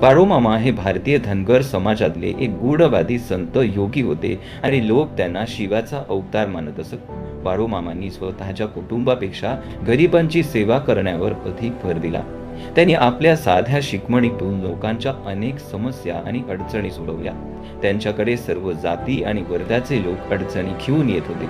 बाळूमामा हे भारतीय धनगर समाजातले एक गूढवादी संत योगी होते आणि लोक त्यांना शिवाचा अवतार मानत असत. बाळूमामांनी स्वतःच्या कुटुंबापेक्षा गरिबांची सेवा करण्यावर अधिक भर दिला. त्यांनी आपल्या साध्या शिकवणीतून लोकांच्या अनेक समस्या आणि अडचणी सोडवल्या. त्यांच्याकडे सर्व जाती आणि वर्गाचे लोक अडचणी घेऊन येत होते.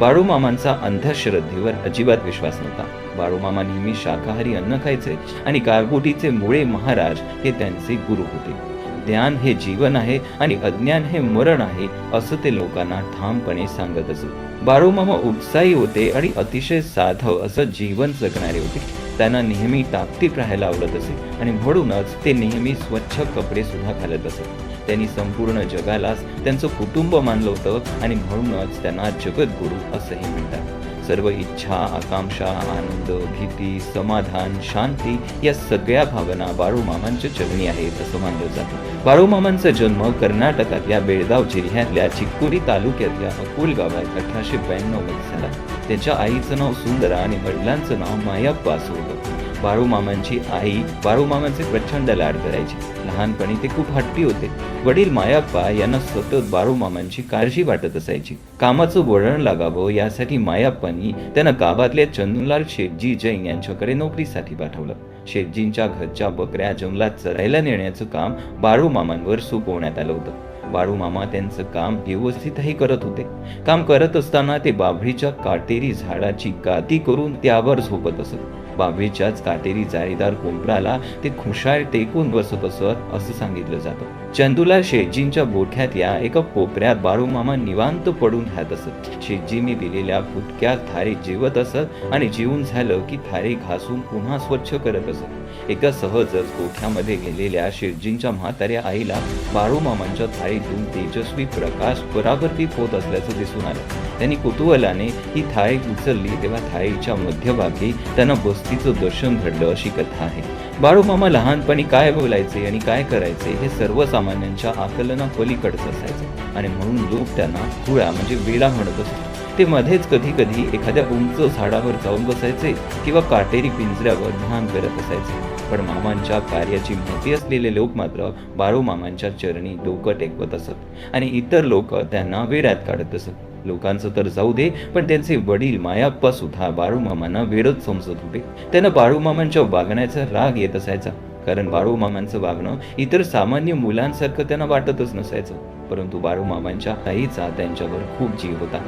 बाळूमामांचा अंधश्रद्धेवर अजिबात विश्वास नव्हता. बाळूमामा नेहमी शाकाहारी अन्न खायचे आणि गारगोटीचे मुळे महाराज हे त्यांचे गुरु होते. ज्ञान हे जीवन आहे आणि अज्ञान हे मरण आहे असं ते लोकांना ठामपणे सांगत असत बाळूमामा उत्साही होते आणि अतिशय साधव असं जीवन जगणारे होते. त्यांना नेहमी ताकतीत राहायला आवडत असे. आणि म्हणूनच ते नेहमी स्वच्छ कपडे सुद्धा घालत असत त्यांनी संपूर्ण जगालाच त्यांचं कुटुंब मानलं होतं आणि म्हणूनच त्यांना जगद्गुरू असंही म्हणतात. सर्व इच्छा आकांक्षा आनंद भीती समाधान शांती या सगळ्या भावना बाळूमामांच्या चरणी आहेत असं मानलं जातं. बाळूमामांचा जन्म कर्नाटकातल्या बेळगाव जिल्ह्यातल्या चिक्कुरी तालुक्यातल्या अकोल गावात अठराशे ब्याण्णवमध्ये झाला. त्याच्या आईचं नाव सुंदरा आणि वडिलांचं नाव मायाप्पा असं होतं बाळूमामांची आई बाळूमामांचे प्रचंड लाड करायची. लहानपणी ते खूप हट्टी होते. वडील मायाप्पा यांना सतत बाळूमामांची काळजी वाटत असायची. कामाचं वळण लागावं यासाठी मायाप्पांनी त्यांना गावातल्या चंदनलाल शेटजी जैन यांच्याकडे नोकरीसाठी पाठवलं. शेटजींच्या घरच्या बकऱ्या जंगलात चरायला नेण्याचं काम बाळूमामांवर सोपवण्यात आलं होतं. बाळूमामा त्यांचं काम व्यवस्थितही करत होते. काम करत असताना ते बाभळीच्या काटेरी झाडाची गादी करून त्यावर झोपत असत. बाभळीच्याच काटेरी जाळीदार कोंबडाला ते खुशाळ टेकून बसत असं सांगितलं जातं. चंदूला शेठजींच्या बोठ्यात या एका कोपऱ्यात बाळूमामा निवांत पडून राहत असत. शेठजींनी दिलेल्या फुटक्या थारे जेवत असत आणि जेवून झालं की थारे घासून पुन्हा स्वच्छ करत असत. एका सहजच गोठ्यामध्ये गेलेल्या शेठजींच्या म्हाताऱ्या आईला बाळूमामांच्या थाळीतून तेजस्वी प्रकाश परावर्तित होत असल्याचं दिसून आलं. त्यांनी कुतूहलाने ही थाळी उचलली तेव्हा थाळीच्या मध्यभागी त्यांना बस्तीचं दर्शन घडलं अशी कथा आहे. बाळूमामा लहानपणी काय बोलायचे आणि काय करायचे हे सर्वसामान्यांच्या आकलना पलीकडचं असायचं. आणि म्हणून लोक त्यांना खुळा म्हणजे वेळा म्हणत असत. ते मध्येच कधी कधी एखाद्या उंच झाडावर जाऊन बसायचे किंवा काटेरी पिंजऱ्यावर ध्यान करत असायचे. पण मामांच्या कार्याची माहिती असलेले लोक मात्र बाळू मामांच्या चरणी डोकं टेकवत असत. आणि इतर लोक त्यांना वेड्यात काढत असत. लोकांचं तर जाऊ दे पण त्यांचे वडील मायाप्पा सुद्धा बाळूमामांना वेडच समजत होते. त्यांना बाळूमामांच्या वागण्याचा राग येत असायचा. कारण बाळूमामांचं वागणं इतर सामान्य मुलांसारखं त्यांना वाटतच नसायचं. परंतु बाळूमामांच्या आईचा त्यांच्यावर खूप जीव होता.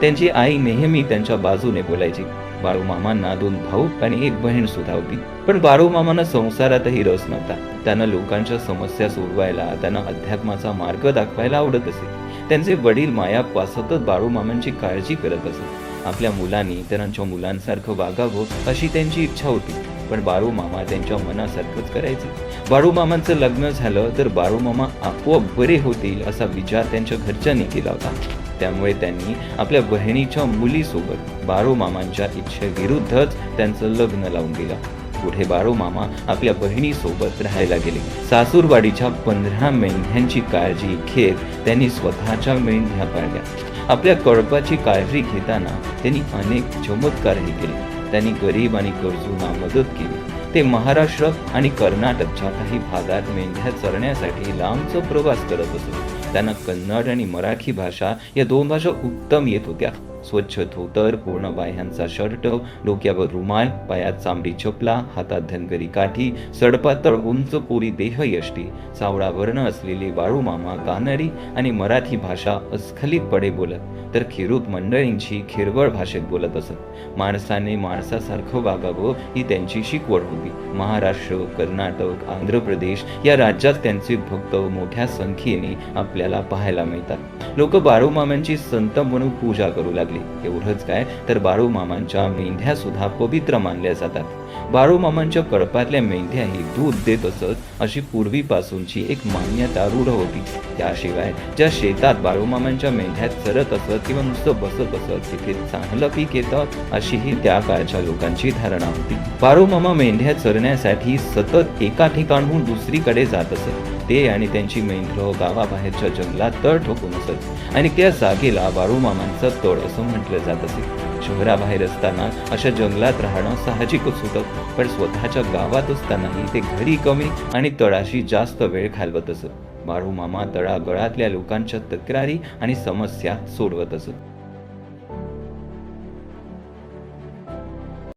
त्यांची आई नेहमी त्यांच्या बाजूने बोलायची. बाळूमामांना दोन भाऊ आणि एक बहीण सुद्धा होती. पण बाळूमामांना संसारातही रस नव्हता. त्यांना लोकांच्या समस्या सोडवायला त्यांना अध्यात्माचा मार्ग दाखवायला आवडत असे. त्यांचे वडील मायाप्पा सतत बाळूमामांची काळजी करत असत आपल्या मुलांनी त्यांच्या मुलांसारखं वागावं अशी त्यांची इच्छा होती. पण बाळूमामा त्यांच्या मनासारखंच करायचे. बाळूमामांचं लग्न झालं तर बाळूमामा आपोआप बरे होतील असा विचार त्यांच्या घरच्यांनी केला होता. त्यामुळे त्यांनी आपल्या बहिणीच्या मुलीसोबत बारो मामांच्या इच्छेविरुद्धच त्यांचं लग्न लावून दिलं. पुढे बारो मामा आपल्या बहिणीसोबत राहायला गेले. सासूरवाडीच्या पंधरा मेंढ्यांची काळजी घेत त्यांनी स्वतःच्या मेंढ्या पाळल्या. आपल्या कळपाची काळजी घेताना त्यांनी अनेक चमत्कारही केले. त्यांनी गरीब आणि गरजूंना मदत केली. ते महाराष्ट्र आणि कर्नाटकच्या काही भागात मेंढ्या चरण्यासाठी लांबचा प्रवास करत असत. त्यांना कन्नड आणि मराठी भाषा या दोन भाषा उत्तम येत होत्या. स्वच्छ धोतर पूर्ण बाह्यांचा शर्ट डोक्यावर रुमाल पायात चांबडी चपला हातात धनगरी काठी सडपातळ उंच पोरी देहयष्टी सावळा वर्ण असलेली बाळूमामा कानडी आणि मराठी भाषा अस्खलितपणे बोलत तर खेरूत मंडळींची खिरवळ भाषेत बोलत असत. माणसाने माणसासारखं वागावं ही त्यांची शिकवण होती. महाराष्ट्र कर्नाटक आंध्र प्रदेश या राज्यात त्यांचे भक्त मोठ्या संख्येने आपल्याला पाहायला मिळतात. लोक बाळूमामांची संत म्हणून पूजा करू लागली. लागली. एवढंच काय? तर बाळू मामांच्या मेंढ्या सुद्धा पवित्र मानल्या जातात. बाळू मामांच्या कळपातल्या मेंढ्याही दूध देत असत अशी पूर्वीपासूनची एक मान्यता रूढ होती. त्याशिवाय ज्या शेतात बाळूमामांच्या मेंढ्यात चरत असत किंवा नुसतं बसत असत तिथे चांगलं पीक येतं अशीही त्या काळच्या लोकांची धारणा होती. बाळूमामा मेंढ्या चरण्यासाठी सतत एका ठिकाणहून दुसरीकडे जात असत. ते आणि त्यांची मेंढरं गावाबाहेरच्या जंगलात तळ ठोकून असत. आणि त्या जागेला बाळूमामांचा तळ असं म्हटलं जात असे. शहराबाहेर असताना अशा जंगलात राहणं साहजिकच होतं. पण स्वतःच्या गावात असतानाही ते घरी कमी आणि तळाशी जास्त वेळ घालवत असत. बाळूमामा तळागळातल्या लोकांच्या तक्रारी आणि समस्या सोडवत असत.